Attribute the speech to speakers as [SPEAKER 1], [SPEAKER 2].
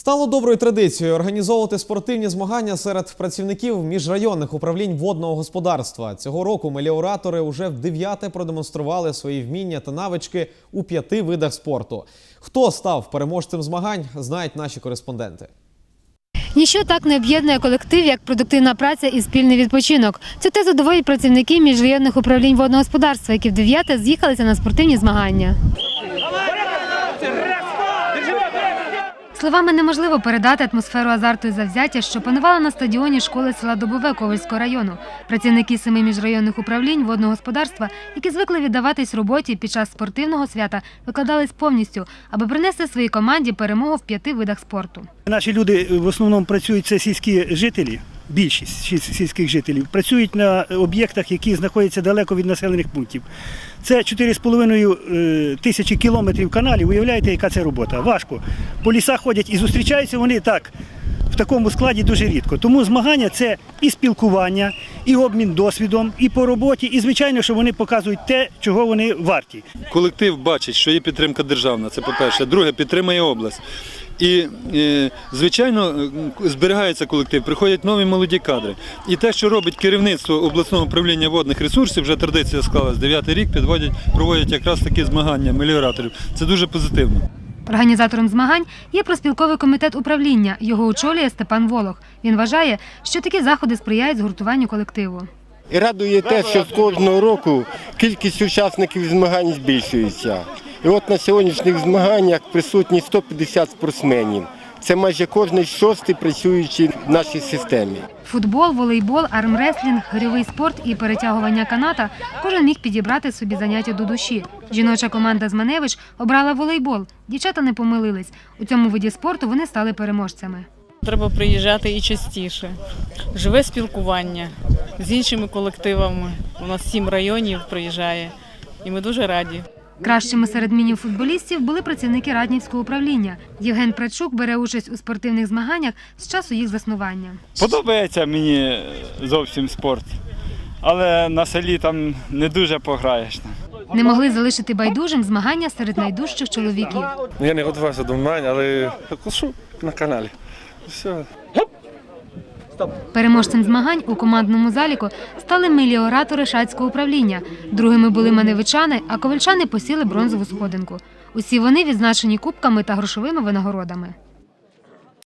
[SPEAKER 1] Стало доброю традицією організовувати спортивні змагання серед працівників міжрайонних управлінь водного господарства. Цього року меліоратори уже в дев'яте продемонстрували свої вміння та навички у п'яти видах спорту. Хто став переможцем змагань, знають наші кореспонденти.
[SPEAKER 2] Ніщо так не об'єднує колектив, як продуктивна праця і спільний відпочинок. Цю тезу доводять працівники міжрайонних управлінь водного господарства, які в дев'яте з'їхалися на спортивні змагання. Словами неможливо передати атмосферу азарту і завзяття, що панувала на стадіоні школи села Добове Ковальського району. Працівники семи міжрайонних управлінь водного господарства, які звикли віддаватись роботі під час спортивного свята, викладались повністю, аби принести своїй команді перемогу в п'яти видах спорту.
[SPEAKER 3] Наші люди в основному працюють це сільські жителі. Більшість сільських жителів працюють на об'єктах, які знаходяться далеко від населених пунктів. Це 4,5 е, тисячі кілометрів каналів. Уявляєте, яка це робота? Важко. По лісах ходять і зустрічаються вони так такому складі дуже рідко. Тому змагання це і спілкування, і обмін досвідом, і по роботі, і звичайно, що вони показують те, чого вони варті.
[SPEAKER 4] Колектив бачить, що є підтримка державна, це по-перше. Друге, підтримує область. І, е, звичайно, зберігається колектив, приходять нові молоді кадри. І те, що робить керівництво обласного управління водних ресурсів, вже традиція склалась, дев'ятий рік підводять, проводять якраз такі змагання меліораторів. Це дуже позитивно.
[SPEAKER 2] Організатором змагань є проспілковий комітет управління. Його очолює Степан Волох. Він вважає, що такі заходи сприяють згуртуванню колективу.
[SPEAKER 5] І радує те, що з кожного року кількість учасників змагань збільшується. І от на сьогоднішніх змаганнях присутні 150 спортсменів. Це майже кожний шостий працюючий в нашій системі.
[SPEAKER 2] Футбол, волейбол, армреслінг, гирьовий спорт і перетягування каната кожен міг підібрати собі заняття до душі. Жіноча команда з Маневич обрала волейбол. Дівчата не помилились. У цьому виді спорту вони стали переможцями.
[SPEAKER 6] Треба приїжджати і частіше. Живе спілкування з іншими колективами. У нас сім районів приїжджає, і ми дуже раді.
[SPEAKER 2] Кращими серед міні-футболістів були працівники Раднівського управління. Євген Прачук бере участь у спортивних змаганнях з часу їх заснування.
[SPEAKER 7] Подобається мені зовсім спорт, але на селі там не дуже пограєш.
[SPEAKER 2] Не могли залишити байдужим змагання серед найдужчих чоловіків.
[SPEAKER 8] Ну, Я не готувався до змагань, але кошу на каналі. Все.
[SPEAKER 2] Переможцем змагань у командному заліку стали меліоратори шацького управління. Другими були маневичани, а ковальчани посіли бронзову сходинку. Усі вони відзначені кубками та грошовими винагородами.